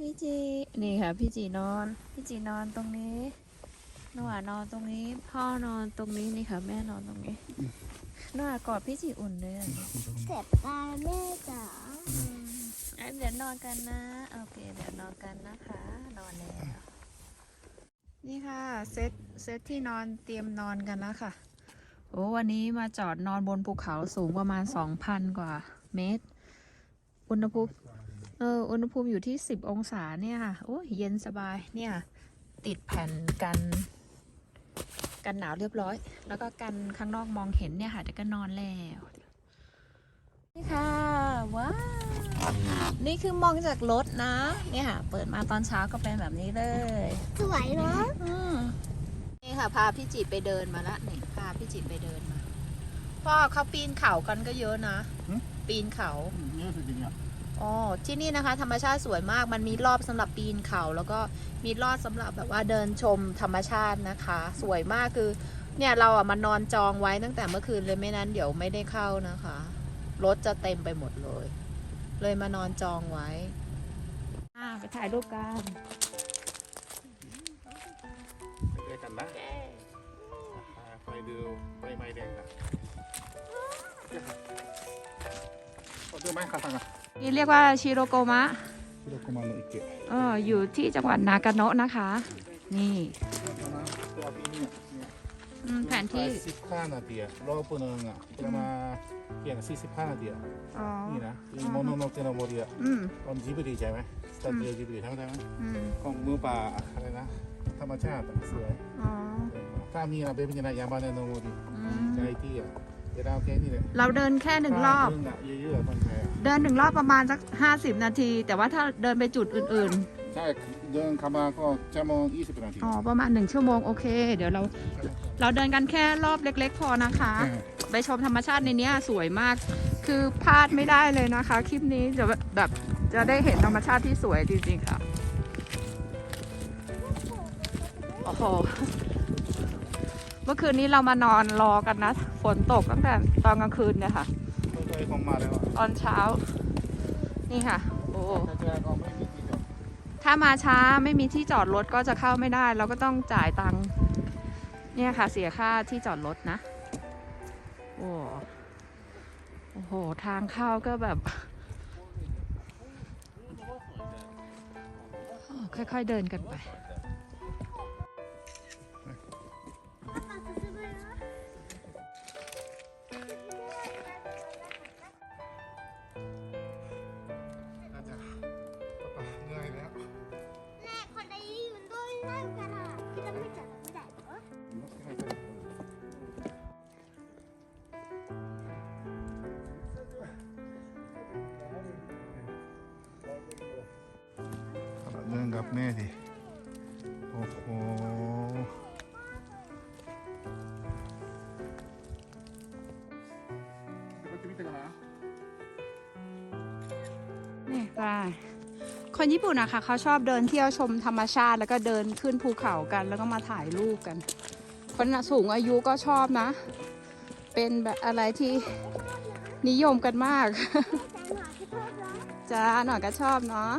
พี่จี นี่ค่ะ พี่จีนอน พี่จีนอนตรงนี้นวานอนตรงนี้ พ่อนอนตรงนี้นี่ค่ะ แม่นอนตรงนี้นวากอดพี่จีอุ่นเลยอะเจ็บตาแม่จ๋าอืมอะเดี๋ยวนอนกันนะ โอเค เดี๋ยวนอนกันนะคะ นอนแล้ว นี่ค่ะ เซตเซตที่นอนเตรียมนอนกันแล้วค่ะ โอ้วันนี้มาจอดนอนบนภูเขาสูงประมาณ2,000กว่าเมตร อุณหภูมิเอออุณหภูมิอยู่ที่ 10 องศาเนี่ยค่ะโอ้ยเย็นสบายเนี่ย ติดแผ่นกัน กันหนาวเรียบร้อย แล้วก็กันข้างนอกมองเห็นเนี่ยค่ะจะก็นอนแล้ว นี่ค่ะว้าวนี่คือมองจากรถนะ เนี่ยค่ะ เปิดมาตอนเช้าก็เป็นแบบนี้เลย สวยเนาะอืมนี่ค่ะ พาพี่จิตไปเดินมาละนี่พาพี่จิตไปเดินมาพ่อเขาปีนเขากันก็เยอะนะหึปีนเขา เยอะสุดจริงอะอ๋อที่นี่นะคะ ธรรมชาติสวยมากมันมีรอบสำหรับปีนเขา แล้วก็มีรอบสำหรับแบบว่าเดินชมธรรมชาตินะคะ สวยมากคือ เนี่ยเราอะมานอนจองไว้ตั้งแต่เมื่อคืนเลยไม่นั้นเดี๋ยวไม่ได้เข้านะคะรถจะเต็มไปหมดเลย เลยมานอนจองไว้อ่าไปถ่ายรูปกันไปด้วยกันนะไปดูใบไม้แดงนะ ขอดูไหมคาซังอะนี่เรียกว่าชิโรโกมะฮิโรโกมาโนะอิเกะเอออยู่ที่จังหวัดนากาโนะนะคะ นี่ตัวปีนี้เนี่ยอืมแผนที่สิบห้านาทีอะรอบหนึงอะประมาณเพียงสี่สิบห้านาทีอะอ๋อนี่นะโมโนโนเตโนโมริอะอืมตอนจิบลีใช่ไหมสตูดิโอจิบลีทำได้ไหมอืมของมือป่าอะไรนะธรรมชาติอะสวยอ๋อถ้ามีนะเบบี้นะยามาเนโนโมริอืมใจที่อะ เวลาแค่นี้เลยเราเดินแค่หนึ่งรอบเรื่องอะเยอะๆคนไทยอะเดินหนึ่งรอบประมาณสักห้าสิบนาที แต่ว่าถ้าเดินไปจุดอื่นใช่เดินเข้ามาก็ชั่วโมง20นาที ๆ อ๋อ ประมาณหนึ่งชั่วโมงโอเค เดี๋ยวเรา เราเดินกันแค่รอบเล็ก ๆ พอนะคะ ไปชมธรรมชาติในเนี้ยสวยมาก คือพลาดไม่ได้เลยนะคะ คลิปนี้จะแบบจะได้เห็นธรรมชาติที่สวยจริงๆค่ะ โอ้โห เมื่อคืนนี้เรามานอนรอกันนะ ฝนตกตั้งแต่ตอนกลางคืนเนี่ยค่ะไม่เคยคงมาแล้วอะตอนเช้า นี่ค่ะ โอ้แต่เจอก็ไม่มีที่จอดถ้ามาช้าไม่มีที่จอดรถก็จะเข้าไม่ได้ เราก็ต้องจ่ายตังค์เนี่ยค่ะ เสียค่าที่จอดรถนะ โอ้โอ้โห ทางเข้าก็แบบโอ้ค่อยๆเดินกันไป เดินกับแม่ดิ โอ้โห นี่ไปคนญี่ปุ่นนะคะเขาชอบเดินเที่ยวชมธรรมชาติแล้วก็เดินขึ้นภูเขากันแล้วก็มาถ่ายรูปกัน คนสูงอายุก็ชอบนะ เป็นแบบอะไรที่นิยมกันมากแต่หมาที่ชอบเหรอจ้าหน่อยก็ชอบเนาะ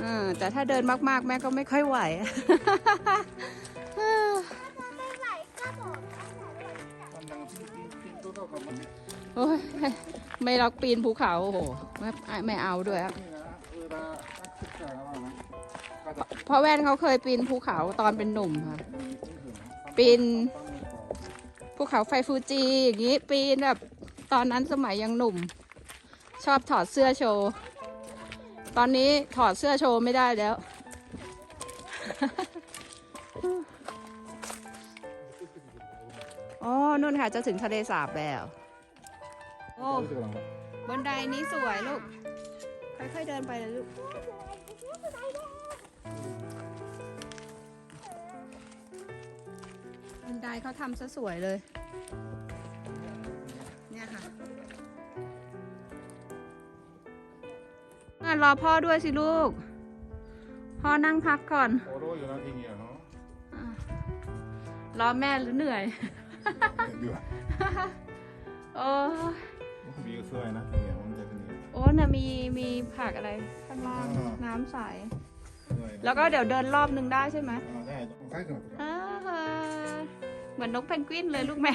แม่ไม่ชอบใช่ไหมเออแต่ถ้าเดินมากๆ แม่ก็ไม่ค่อยไหวถ้าไม่ไหวก็บอกนะแต่ว่าจะกำลังพิงพิงตัวเท่ากับมันนี่โอ้ยไม่รักปีนภูเขาโอ้โหไม่ไม่เอาด้วยอะนะเวลานักศึกษาว่านะก็จะเพราะแว่นเขาเคยปีนภูเขาตอนเป็นหนุ่มค่ะมีที่ถึงปีนภูเขาไฟฟูจิอย่างนี้ปีนแบบตอนนั้นสมัยยังหนุ่ม ชอบถอดเสื้อโชว์ ตอนนี้ถอดเสื้อโชว์ไม่ได้แล้วโอ้นู่นค่ะจะถึงทะเลสาบแล้ว โอ้ บนไดนี้สวยลูก ค่อยๆเดินไปเลยลูกบันไดเขาทำซะสวยเลย รอพ่อด้วยสิลูก พ่อนั่งพักก่อนโอโรอยู่นะที่นี่เนาะอะรอแม่หรือเหนื่อยเดี๋ยวโอ้ยวิวสวยนะที่นี่มันจะเป็นอย่างนี้โอ้อ้น่ะมีมีผักอะไรข้างล่างอ่าน้ำใสด้วยแล้วก็เดี๋ยวเดินรอบนึงได้ใช่ไหมอ่าได้ต้องใกล้กันอ่าฮะเหมือนนกเพนกวินเลยลูกแม่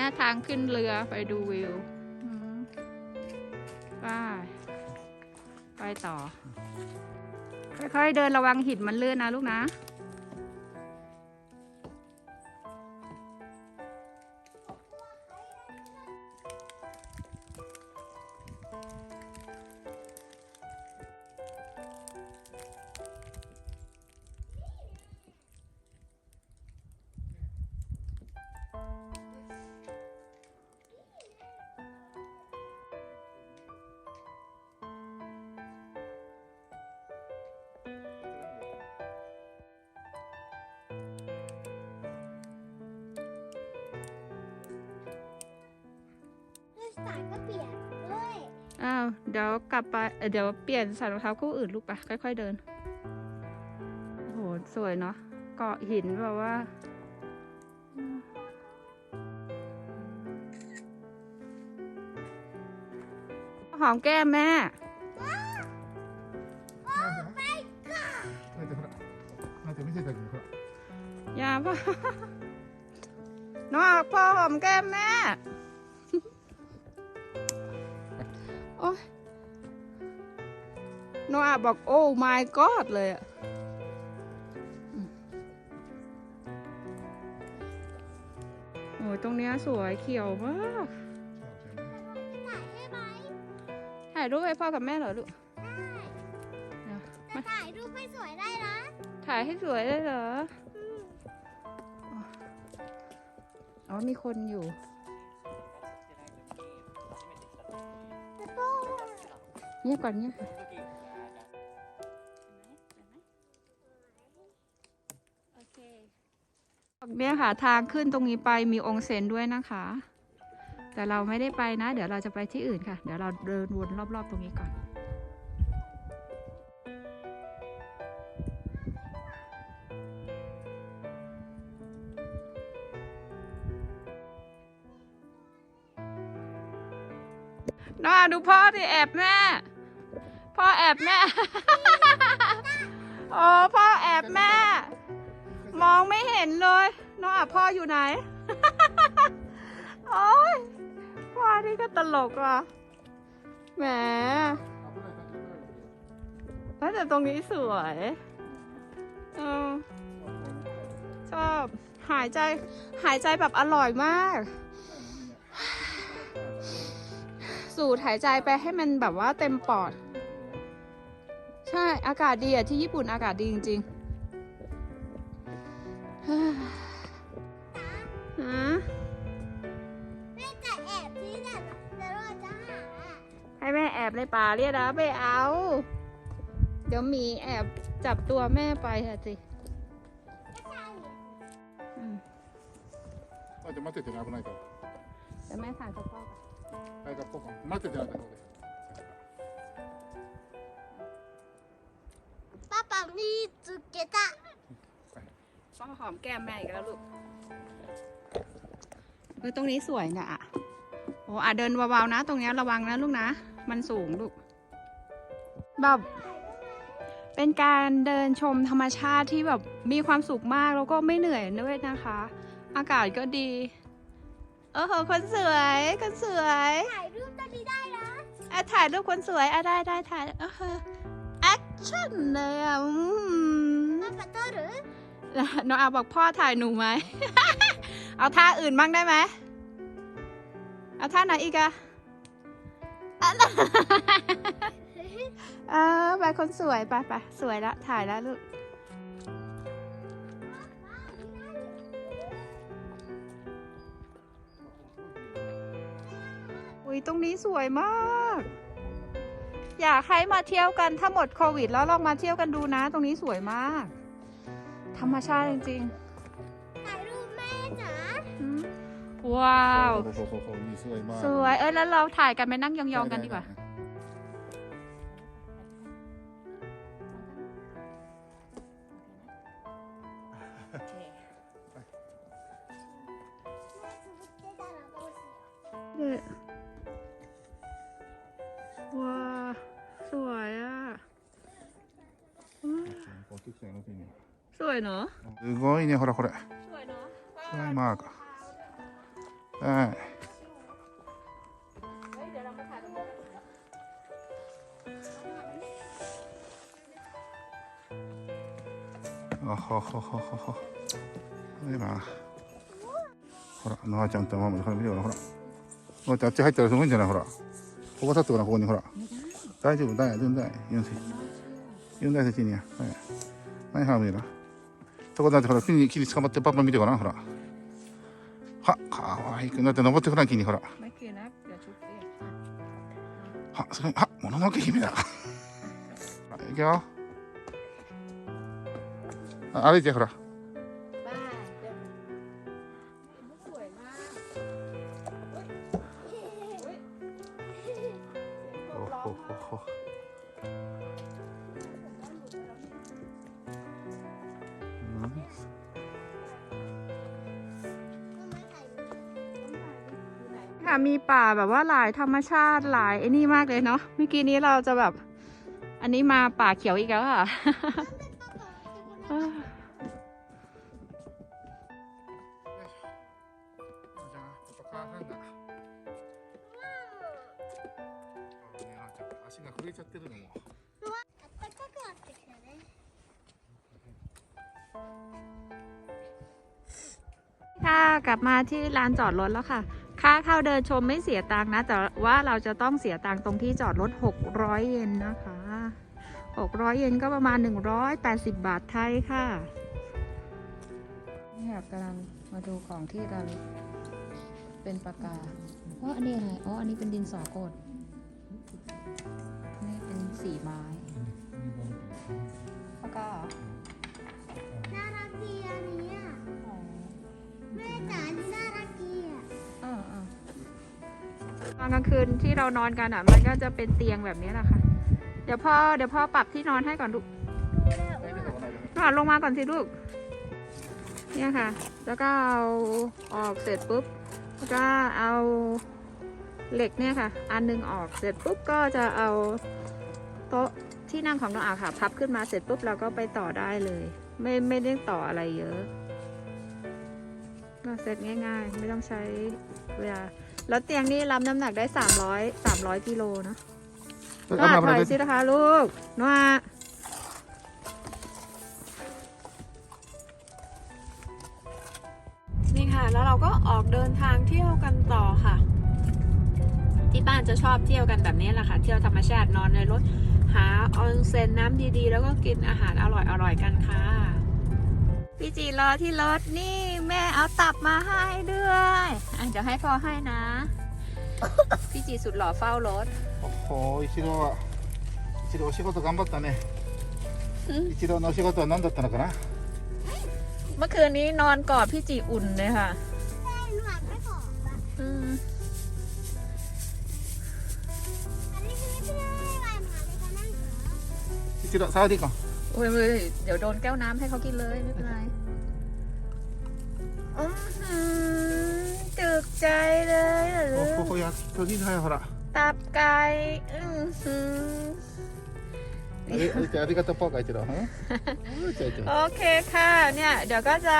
นี่ยทางขึ้นเรือไปดูวิวไปไปต่อ ค่อยๆเดินระวังหินมันเลื่อนนะลูกนะ สายก็เปลี่ยนด้วยอ้าวเดี๋ยวกลับไปเอ่อเดี๋ยวเปลี่ยนใส่รองเท้าคู่อื่นลูกไปค่อย ๆเดินโอ้โหสวยเนาะเกาะหินแบบว่า หอมแก้มแม่ น่าจะน่าจะไม่ใช่แต่หนูครับอย่าพ่อ น้องอักพ่อหอมแก้มแม่ น้องอักบอกโอ้ my god เลยอะโอ้ยตรงเนี้ยสวยเขียวมากถ่ายได้ไหมถ่ายรูปให้พ่อกับแม่เหรอลูกได้เดี๋ยวแต่ถ่ายรูปให้สวยได้นะ ถ่ายให้สวยได้เหรออืมอ๋อ มีคนอยู่แล้วก็เงียบก่อนเงียบ เนี่ยค่ะทางขึ้นตรงนี้ไปมีองค์เซนด้วยนะคะ แต่เราไม่ได้ไปนะ เดี๋ยวเราจะไปที่อื่นค่ะ เดี๋ยวเราเดินวนรอบ ๆ ตรงนี้ก่อนน้าดูพ่อที่แอบแม่ พ่อแอบแม่ โอ้พ่อแอบแม่ มองไม่เห็นเลย น้องอะพ่ออยู่ไหน โอ้ยพ่อนี่ก็ตลกว่ะแหมแต่ตรงนี้สวยอชอบหายใจหายใจแบบอร่อยมาก สูดหายใจไปให้มันแบบว่าเต็มปอด ใช่อากาศดีอะที่ญี่ปุ่นอากาศดีจริง ๆ ฮ้ยฮะ แม่จะแอบที่แต่แต่เราจะหาอะ ให้แม่แอบในป่าเรียกนะไม่เอา เดี๋ยวหมีแอบจับตัวแม่ไปค่ะสิ ก็ใช่ อืม น่าจะ待っててなくないか เดี๋ยวแม่ถ่ายกับพ่อก่อน はいかポコン待っててなくない ป้าปังนี่จุเกต ะพ่อหอมแก้มแม่อีกแล้วลูกเออตรงนี้สวยนะอะโอ้อะเดินเบาๆนะ ตรงเนี้ยระวังนะลูกนะ มันสูงลูกแบบเป็นการเดินชมธรรมชาติที่แบบมีความสุขมากแล้วก็ไม่เหนื่อยด้วยนะคะ อากาศก็ดีเออคนสวยคนสวยถ่ายรูปตอนนี้ได้นะอะถ่ายรูปคนสวยอะได้ได้ถ่ายเออแอคชั่นเลยอะอืมป้าปัตโต้หรือ น้องอาบอกพ่อถ่ายหนูไหม เอาท่าอื่นบ้างได้ไหม เอาท่าไหนอีกอะเออไปคนสวยไปไปสวยแล้วถ่ายแล้วลูกอุ้ยตรงนี้สวยมาก อยากให้มาเที่ยวกันถ้าหมดโควิด แล้วลองมาเที่ยวกันดูนะ ตรงนี้สวยมาก ธรรมชาติจริงถ่ายรูปแม่จ๋าว้าวสวย เอ้ยแล้วเราถ่ายกันไปนั่งยองๆกันดีกว่าでごいなすごいねほらこれ。すごいなすいマーク。はい。あほほほほほほらノアちゃんとママでほら見てほらほら。ノアちゃんあっち入ったらすごいんじゃないほら。ここ立ってごらんここにほら。大丈夫だよ全然ユン大にやはい。何ハムいなとてほら木に木に捕まってパパ見てごらんほら。はかわいくなって登ってごらん木にほら。ははもののけ姫だ。くよ。歩いてほら。 แบบว่าหลายธรรมชาติหลายไอ้นี่มากเลยเนาะเมื่อกี้นี้เราจะแบบ อันนี้มาป่าเขียวอีกแล้วค่ะค่ะกลับมาที่ลานจอดรถแล้วค่ะ ค่าเข้าเดินชมไม่เสียตังค์นะ แต่ว่าเราจะต้องเสียตังค์ตรงที่จอดรถ 600 เยนนะคะ 600 เยนก็ประมาณ 180 บาทไทยค่ะนี่ค่ะกำลังมาดูของที่เราเป็นปากกาอ๋ออันนี้อะไรอ๋ออันนี้เป็นดินสอกดนี่เป็นสีไม้ปากกาเหรอ ตอนกลางคืนที่เรานอนกันอะ มันก็จะเป็นเตียงแบบนี้แหละค่ะ เดี๋ยวพ่อเดี๋ยวพ่อปรับที่นอนให้ก่อนลูกนอนลงมาก่อนสิลูก เนี่ยค่ะ แล้วก็เอาออกเสร็จปุ๊บ แล้วก็เอาเหล็กเนี่ยค่ะ อันหนึงออกเสร็จปุ๊บก็จะเอาโต๊ะที่นั่งของน้องอาค่ะ พับขึ้นมาเสร็จปุ๊บเราก็ไปต่อได้เลย ไม่ไม่ได้ต่ออะไรเยอะ ก็เซตง่าย ๆ ไม่ต้องใช้เวลา แล้วเตียงนี่รับน้ำหนักได้300 300กิโลเนอะน้าถอยสินะคะลูกน้านี่ค่ะ แล้วเราก็ออกเดินทางเที่ยวกันต่อค่ะ ที่บ้านจะชอบเที่ยวกันแบบนี้แหละค่ะ เที่ยวธรรมชาตินอนในรถ หาออนเซ็นน้ำดีๆ แล้วก็กินอาหารอร่อยๆกันค่ะ พี่จีรอที่รถนี่แม่เอาตับมาให้ด้วยอ่ะเดี๋ยวให้พ่อให้นะ พี่จีสุดหล่อเฝ้ารถ おお一郎は一郎お仕事頑張ったねうん一郎のお仕事は何だったのかな เมื่อคืนนี้นอนกอดพี่จีอุ่นเลยค่ะ แม่หนูอ่านไม่ออกอ่ะ อืม อันนี้คือไม่ใช่อะไรมาเลยก็นั่งเหรอ 一郎触り行こ โอ้ย เลยเดี๋ยวโดนแก้วน้ำให้เขากินเลยไม่เป็นไรอื้อหือจึกใจเลยเหร う อ おここ焼き鳥だよほら ตับไก่อื้อหือ あれあれありがとうパーカー一郎うんうんちょいちょい โอเคค่ะ เนี่ย เดี๋ยวก็จะ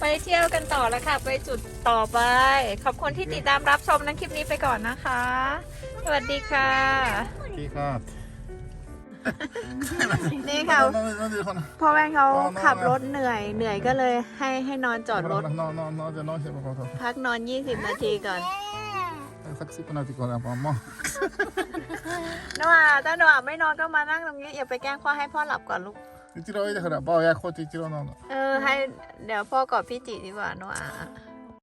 ไปเที่ยวกันต่อแล้วค่ะ ไปจุดต่อไป ขอบคุณที่ติดตามรับชมนั้นคลิปนี้ไปก่อนนะคะ สวัสดีค่ะ いいか นี่ค่ะพ่อแว่นเขาขับรถเหนื่อยเหนื่อยก็เลยให้ให้นอนจอดรถ นอนนอนนอนจะนอนเฉยๆพอพอพักนอน 20 นาทีก่อนสักสิบนาทีก่อนแล้วพ่อมอโนอาถ้าโนอาไม่นอนก็มานั่งตรงนี้อย่าไปแกล้งพ่อให้พ่อหลับก่อนลูกจิโร่ได้ขนาดพ่อยาโคจิโร่นอนเออให้เดี๋ยวพ่อกอดพี่จิดีกว่าโนอา